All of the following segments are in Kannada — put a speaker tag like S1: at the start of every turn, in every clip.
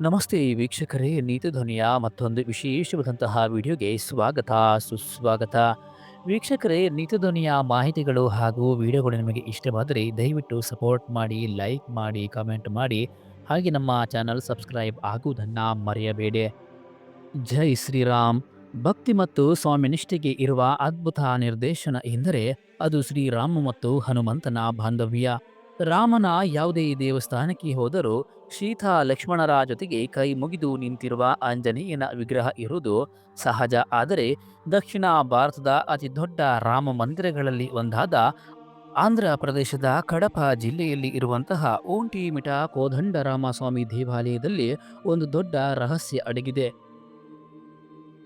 S1: ನಮಸ್ತೆ ವೀಕ್ಷಕರೇ, ನೀತಿ ಧ್ವನಿಯ ಮತ್ತೊಂದು ವಿಶೇಷವಾದಂತಹ ವಿಡಿಯೋಗೆ ಸ್ವಾಗತ, ಸುಸ್ವಾಗತ. ವೀಕ್ಷಕರೇ, ನೀತಿ ಧ್ವನಿಯ ಮಾಹಿತಿಗಳು ಹಾಗೂ ವಿಡಿಯೋಗಳು ನಿಮಗೆ ಇಷ್ಟವಾದರೆ ದಯವಿಟ್ಟು ಸಪೋರ್ಟ್ ಮಾಡಿ, ಲೈಕ್ ಮಾಡಿ, ಕಮೆಂಟ್ ಮಾಡಿ. ಹಾಗೆ ನಮ್ಮ ಚಾನಲ್ ಸಬ್ಸ್ಕ್ರೈಬ್ ಆಗುವುದನ್ನು ಮರೆಯಬೇಡಿ. ಜೈ ಶ್ರೀರಾಮ್. ಭಕ್ತಿ ಮತ್ತು ಸ್ವಾಮಿನಿಷ್ಠೆಗೆ ಇರುವ ಅದ್ಭುತ ನಿರ್ದೇಶನ ಎಂದರೆ ಅದು ಶ್ರೀರಾಮ ಮತ್ತು ಹನುಮಂತನ ಬಾಂಧವ್ಯ. ರಾಮನ ಯಾವುದೇ ದೇವಸ್ಥಾನಕ್ಕೆ ಹೋದರೂ ಸೀತಾ ಲಕ್ಷ್ಮಣರ ಜೊತೆಗೆ ಕೈ ಮುಗಿದು ನಿಂತಿರುವ ಆಂಜನೇಯನ ವಿಗ್ರಹ ಇರುವುದು ಸಹಜ. ಆದರೆ ದಕ್ಷಿಣ ಭಾರತದ ಅತಿ ದೊಡ್ಡ ರಾಮ ಮಂದಿರಗಳಲ್ಲಿ ಒಂದಾದ ಆಂಧ್ರ ಪ್ರದೇಶದ ಕಡಪ ಜಿಲ್ಲೆಯಲ್ಲಿ ಇರುವಂತಹ ಓಂಟಿಮಿಠ ಕೋದಂಡರಾಮಸ್ವಾಮಿ ದೇವಾಲಯದಲ್ಲಿ ಒಂದು ದೊಡ್ಡ ರಹಸ್ಯ ಅಡಗಿದೆ.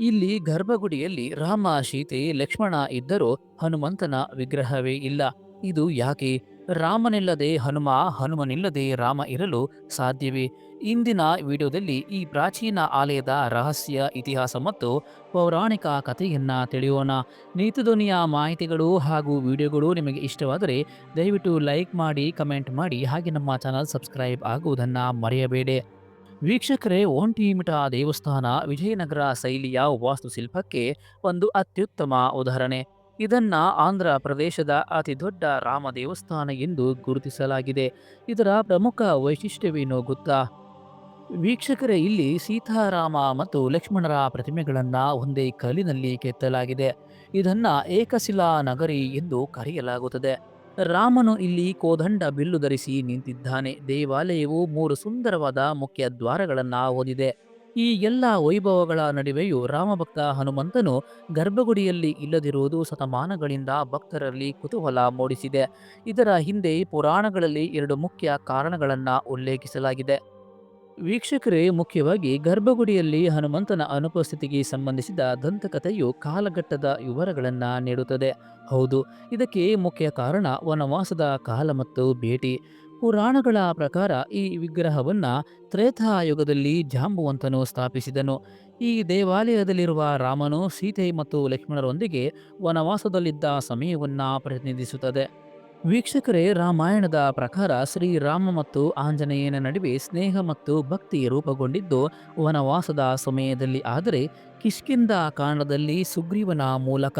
S1: ಇಲ್ಲಿ ಗರ್ಭಗುಡಿಯಲ್ಲಿ ರಾಮ, ಸೀತೆ, ಲಕ್ಷ್ಮಣ ಇದ್ದರೂ ಹನುಮಂತನ ವಿಗ್ರಹವೇ ಇಲ್ಲ. ಇದು ಯಾಕೆ? ರಾಮನಿಲ್ಲದೆ ಹನುಮ, ಹನುಮನಿಲ್ಲದೆ ರಾಮ ಇರಲು ಸಾಧ್ಯವೇ? ಇಂದಿನ ವಿಡಿಯೋದಲ್ಲಿ ಈ ಪ್ರಾಚೀನ ಆಲಯದ ರಹಸ್ಯ, ಇತಿಹಾಸ ಮತ್ತು ಪೌರಾಣಿಕ ಕಥೆಯನ್ನ ತಿಳಿಯೋಣ. ನೀತಿಧ್ವನಿಯ ಮಾಹಿತಿಗಳು ಹಾಗೂ ವಿಡಿಯೋಗಳು ನಿಮಗೆ ಇಷ್ಟವಾದರೆ ದಯವಿಟ್ಟು ಲೈಕ್ ಮಾಡಿ, ಕಮೆಂಟ್ ಮಾಡಿ, ಹಾಗೆ ನಮ್ಮ ಚಾನಲ್ ಸಬ್ಸ್ಕ್ರೈಬ್ ಆಗುವುದನ್ನು ಮರೆಯಬೇಡಿ. ವೀಕ್ಷಕರೇ ಓಂಟಿಮಿಠ ದೇವಸ್ಥಾನ ವಿಜಯನಗರ ಶೈಲಿಯ ವಾಸ್ತುಶಿಲ್ಪಕ್ಕೆ ಒಂದು ಅತ್ಯುತ್ತಮ ಉದಾಹರಣೆ. ಇದನ್ನ ಆಂಧ್ರ ಪ್ರದೇಶದ ಅತಿ ದೊಡ್ಡ ರಾಮ ದೇವಸ್ಥಾನ ಎಂದು ಗುರುತಿಸಲಾಗಿದೆ. ಇದರ ಪ್ರಮುಖ ವೈಶಿಷ್ಟ್ಯವೇನು ಗೊತ್ತಾ? ವೀಕ್ಷಕರೇ, ಇಲ್ಲಿ ಸೀತಾರಾಮ ಮತ್ತು ಲಕ್ಷ್ಮಣರ ಪ್ರತಿಮೆಗಳನ್ನು ಒಂದೇ ಕಲ್ಲಿನಲ್ಲಿ ಕೆತ್ತಲಾಗಿದೆ. ಇದನ್ನು ಏಕಶಿಲಾ ನಗರಿ ಎಂದು ಕರೆಯಲಾಗುತ್ತದೆ. ರಾಮನು ಇಲ್ಲಿ ಕೋದಂಡ ಬಿಲ್ಲು ಧರಿಸಿ ನಿಂತಿದ್ದಾನೆ. ದೇವಾಲಯವು ಮೂರು ಸುಂದರವಾದ ಮುಖ್ಯ ದ್ವಾರಗಳನ್ನು ಹೊಂದಿದೆ. ಈ ಎಲ್ಲ ವೈಭವಗಳ ನಡುವೆಯೂ ರಾಮಭಕ್ತ ಹನುಮಂತನು ಗರ್ಭಗುಡಿಯಲ್ಲಿ ಇಲ್ಲದಿರುವುದು ಶತಮಾನಗಳಿಂದ ಭಕ್ತರಲ್ಲಿ ಕುತೂಹಲ ಮೂಡಿಸಿದೆ. ಇದರ ಹಿಂದೆ ಪುರಾಣಗಳಲ್ಲಿ ಎರಡು ಮುಖ್ಯ ಕಾರಣಗಳನ್ನು ಉಲ್ಲೇಖಿಸಲಾಗಿದೆ. ವೀಕ್ಷಕರೇ, ಮುಖ್ಯವಾಗಿ ಗರ್ಭಗುಡಿಯಲ್ಲಿ ಹನುಮಂತನ ಅನುಪಸ್ಥಿತಿಗೆ ಸಂಬಂಧಿಸಿದ ದಂತಕಥೆಯು ಕಾಲಘಟ್ಟದ ವಿವರಗಳನ್ನು ನೀಡುತ್ತದೆ. ಹೌದು, ಇದಕ್ಕೆ ಮುಖ್ಯ ಕಾರಣ ವನವಾಸದ ಕಾಲ ಮತ್ತು ಭೇಟಿ. ಪುರಾಣಗಳ ಪ್ರಕಾರ ಈ ವಿಗ್ರಹವನ್ನ ತ್ರೇತಾಯುಗದಲ್ಲಿ ಜಾಂಬುವಂತನು ಸ್ಥಾಪಿಸಿದನು. ಈ ದೇವಾಲಯದಲ್ಲಿರುವ ರಾಮನು ಸೀತೆ ಮತ್ತು ಲಕ್ಷ್ಮಣರೊಂದಿಗೆ ವನವಾಸದಲ್ಲಿದ್ದ ಸಮಯವನ್ನ ಪ್ರತಿನಿಧಿಸುತ್ತದೆ. ವೀಕ್ಷಕರೇ, ರಾಮಾಯಣದ ಪ್ರಕಾರ ಶ್ರೀರಾಮ ಮತ್ತು ಆಂಜನೇಯನ ನಡುವೆ ಸ್ನೇಹ ಮತ್ತು ಭಕ್ತಿ ರೂಪುಗೊಂಡಿದ್ದು, ವನವಾಸದ ಸಮಯದಲ್ಲಿ ಆದರೆ ಕಿಷ್ಕಿಂದ ಕಾಂಡದಲ್ಲಿ ಸುಗ್ರೀವನ ಮೂಲಕ.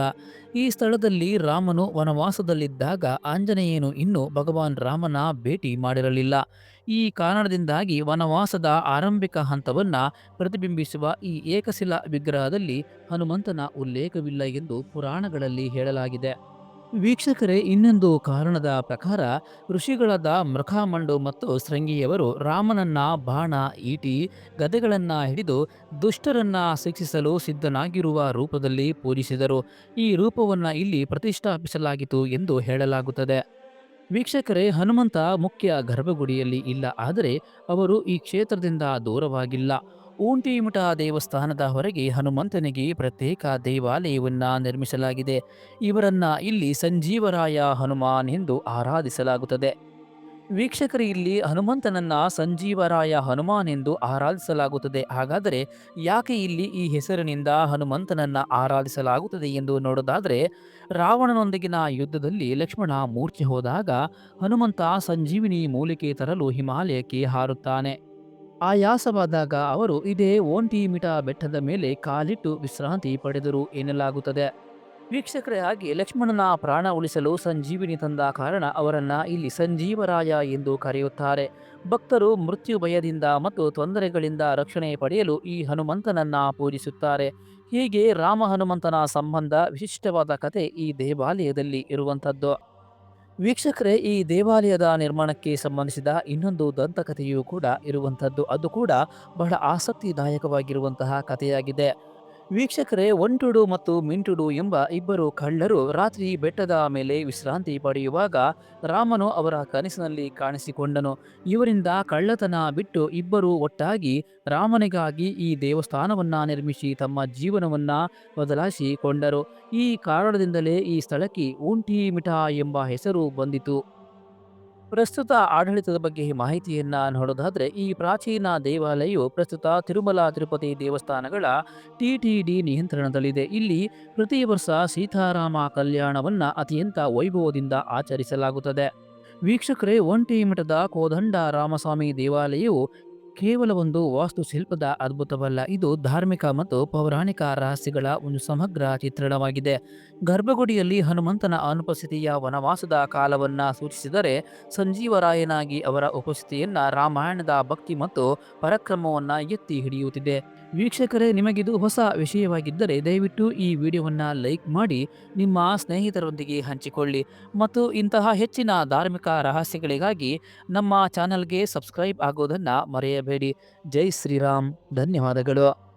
S1: ಈ ಸ್ಥಳದಲ್ಲಿ ರಾಮನು ವನವಾಸದಲ್ಲಿದ್ದಾಗ ಆಂಜನೇಯನು ಇನ್ನೂ ಭಗವಾನ್ ರಾಮನ ಭೇಟಿ ಮಾಡಿರಲಿಲ್ಲ. ಈ ಕಾರಣದಿಂದಾಗಿ ವನವಾಸದ ಆರಂಭಿಕ ಹಂತವನ್ನು ಪ್ರತಿಬಿಂಬಿಸುವ ಈ ಏಕಶಿಲಾ ವಿಗ್ರಹದಲ್ಲಿ ಹನುಮಂತನ ಉಲ್ಲೇಖವಿಲ್ಲ ಎಂದು ಪುರಾಣಗಳಲ್ಲಿ ಹೇಳಲಾಗಿದೆ. ವೀಕ್ಷಕರೇ, ಇನ್ನೊಂದು ಕಾರಣದ ಪ್ರಕಾರ ಋಷಿಗಳಾದ ಮೃಖಾಮಂಡು ಮತ್ತು ಶೃಂಗಿಯವರು ರಾಮನನ್ನ ಬಾಣ ಈಟಿ, ಗದೆಗಳನ್ನ ಹಿಡಿದು ದುಷ್ಟರನ್ನ ಶಿಕ್ಷಿಸಲು ಸಿದ್ಧನಾಗಿರುವ ರೂಪದಲ್ಲಿ ಪೂಜಿಸಿದರು. ಈ ರೂಪವನ್ನು ಇಲ್ಲಿ ಪ್ರತಿಷ್ಠಾಪಿಸಲಾಗಿತು ಎಂದು ಹೇಳಲಾಗುತ್ತದೆ. ವೀಕ್ಷಕರೇ, ಹನುಮಂತ ಮುಖ್ಯ ಗರ್ಭಗುಡಿಯಲ್ಲಿ ಇಲ್ಲ, ಆದರೆ ಅವರು ಈ ಕ್ಷೇತ್ರದಿಂದ ದೂರವಾಗಿಲ್ಲ. ಊಂಟಿಮಿಠ ದೇವಸ್ಥಾನದ ಹೊರಗೆ ಹನುಮಂತನಿಗೆ ಪ್ರತ್ಯೇಕ ದೇವಾಲಯವನ್ನು ನಿರ್ಮಿಸಲಾಗಿದೆ. ಇವರನ್ನ ಇಲ್ಲಿ ಸಂಜೀವರಾಯ ಹನುಮಾನ್ ಎಂದು ಆರಾಧಿಸಲಾಗುತ್ತದೆ. ವೀಕ್ಷಕರು, ಇಲ್ಲಿ ಹನುಮಂತನನ್ನ ಸಂಜೀವರಾಯ ಹನುಮಾನ್ ಎಂದು ಆರಾಧಿಸಲಾಗುತ್ತದೆ. ಹಾಗಾದರೆ ಯಾಕೆ ಇಲ್ಲಿ ಈ ಹೆಸರಿನಿಂದ ಹನುಮಂತನನ್ನ ಆರಾಧಿಸಲಾಗುತ್ತದೆ ಎಂದು ನೋಡೋದಾದರೆ, ರಾವಣನೊಂದಿಗಿನ ಯುದ್ಧದಲ್ಲಿ ಲಕ್ಷ್ಮಣ ಮೂರ್ಛೆ ಹೋದಾಗ ಹನುಮಂತ ಸಂಜೀವಿನಿ ಮೂಲಿಕೆ ತರಲು ಹಿಮಾಲಯಕ್ಕೆ ಹಾರುತ್ತಾನೆ. ಆಯಾಸವಾದಾಗ ಅವರು ಇದೇ ಓಂಟಿಮಿಟಾ ಬೆಟ್ಟದ ಮೇಲೆ ಕಾಲಿಟ್ಟು ವಿಶ್ರಾಂತಿ ಪಡೆದರು ಎನ್ನಲಾಗುತ್ತದೆ. ವೀಕ್ಷಕರೇ ಆಗಿ ಲಕ್ಷ್ಮಣನ ಪ್ರಾಣ ಉಳಿಸಲು ಸಂಜೀವಿನಿ ತಂದ ಕಾರಣ ಅವರನ್ನ ಇಲ್ಲಿ ಸಂಜೀವರಾಯ ಎಂದು ಕರೆಯುತ್ತಾರೆ. ಭಕ್ತರು ಮೃತ್ಯು ಭಯದಿಂದ ಮತ್ತು ತೊಂದರೆಗಳಿಂದ ರಕ್ಷಣೆ ಪಡೆಯಲು ಈ ಹನುಮಂತನನ್ನ ಪೂಜಿಸುತ್ತಾರೆ. ಹೀಗೆ ರಾಮ ಹನುಮಂತನ ಸಂಬಂಧ ವಿಶಿಷ್ಟವಾದ ಕತೆ ಈ ದೇವಾಲಯದಲ್ಲಿ ಇರುವಂಥದ್ದು. ವೀಕ್ಷಕರೇ ಈ ದೇವಾಲಯದ ನಿರ್ಮಾಣಕ್ಕೆ ಸಂಬಂಧಿಸಿದ ಇನ್ನೊಂದು ದಂತಕಥೆಯೂ ಕೂಡ ಇರುವಂಥದ್ದು. ಅದು ಕೂಡ ಬಹಳ ಆಸಕ್ತಿದಾಯಕವಾಗಿರುವಂತಹ ಕಥೆಯಾಗಿದೆ. ವೀಕ್ಷಕರೇ ಒಂಟುಡು ಮತ್ತು ಮಿಂಟುಡು ಎಂಬ ಇಬ್ಬರು ಕಳ್ಳರು ರಾತ್ರಿ ಬೆಟ್ಟದ ಮೇಲೆ ವಿಶ್ರಾಂತಿ ಪಡೆಯುವಾಗ ರಾಮನು ಅವರ ಕನಸಿನಲ್ಲಿ ಕಾಣಿಸಿಕೊಂಡನು. ಇವರಿಂದ ಕಳ್ಳತನ ಬಿಟ್ಟು ಇಬ್ಬರು ಒಟ್ಟಾಗಿ ರಾಮನಿಗಾಗಿ ಈ ದೇವಸ್ಥಾನವನ್ನ ನಿರ್ಮಿಸಿ ತಮ್ಮ ಜೀವನವನ್ನ ಬದಲಾಯಿಸಿಕೊಂಡರು. ಈ ಕಾರಣದಿಂದಲೇ ಈ ಸ್ಥಳಕ್ಕೆ ಉಂಟಿ ಊಂಟಿಮಿಠ ಎಂಬ ಹೆಸರು ಬಂದಿತು. ಪ್ರಸ್ತುತ ಆಡಳಿತದ ಬಗ್ಗೆ ಮಾಹಿತಿಯನ್ನ ನೋಡೋದಾದ್ರೆ ಈ ಪ್ರಾಚೀನ ದೇವಾಲಯವು ಪ್ರಸ್ತುತ ತಿರುಮಲ, ತಿರುಪತಿ ದೇವಸ್ಥಾನಗಳ ಟಿಟಿಡಿ ನಿಯಂತ್ರಣದಲ್ಲಿದೆ. ಇಲ್ಲಿ ಪ್ರತಿ ವರ್ಷ ಸೀತಾರಾಮ ಕಲ್ಯಾಣವನ್ನ ಅತ್ಯಂತ ವೈಭವದಿಂದ ಆಚರಿಸಲಾಗುತ್ತದೆ. ವೀಕ್ಷಕರೇ, ಒಂಟಿ ಮಠದ ಕೋದಂಡ ರಾಮಸ್ವಾಮಿ ದೇವಾಲಯವು ಕೇವಲ ಒಂದು ವಾಸ್ತುಶಿಲ್ಪದ ಅದ್ಭುತವಲ್ಲ, ಇದು ಧಾರ್ಮಿಕ ಮತ್ತು ಪೌರಾಣಿಕ ರಹಸ್ಯಗಳ ಒಂದು ಸಮಗ್ರ ಚಿತ್ರಣವಾಗಿದೆ. ಗರ್ಭಗುಡಿಯಲ್ಲಿ ಹನುಮಂತನ ಅನುಪಸ್ಥಿತಿಯ ವನವಾಸದ ಕಾಲವನ್ನು ಸೂಚಿಸಿದರೆ, ಸಂಜೀವರಾಯನಾಗಿ ಅವರ ಉಪಸ್ಥಿತಿಯನ್ನು ರಾಮಾಯಣದ ಭಕ್ತಿ ಮತ್ತು ಪರಾಕ್ರಮವನ್ನು ಎತ್ತಿ ಹಿಡಿಯುತ್ತಿದೆ. ವೀಕ್ಷಕರೇ, ನಿಮಗಿದು ಹೊಸ ವಿಷಯವಾಗಿದ್ದರೆ ದಯವಿಟ್ಟು ಈ ವಿಡಿಯೋವನ್ನು ಲೈಕ್ ಮಾಡಿ, ನಿಮ್ಮ ಸ್ನೇಹಿತರೊಂದಿಗೆ ಹಂಚಿಕೊಳ್ಳಿ ಮತ್ತು ಇಂತಹ ಹೆಚ್ಚಿನ ಧಾರ್ಮಿಕ ರಹಸ್ಯಗಳಿಗಾಗಿ ನಮ್ಮ ಚಾನಲ್ಗೆ ಸಬ್ಸ್ಕ್ರೈಬ್ ಆಗೋದನ್ನು ಮರೆಯಬೇಡಿ. ಜೈ ಶ್ರೀರಾಮ್. ಧನ್ಯವಾದಗಳು.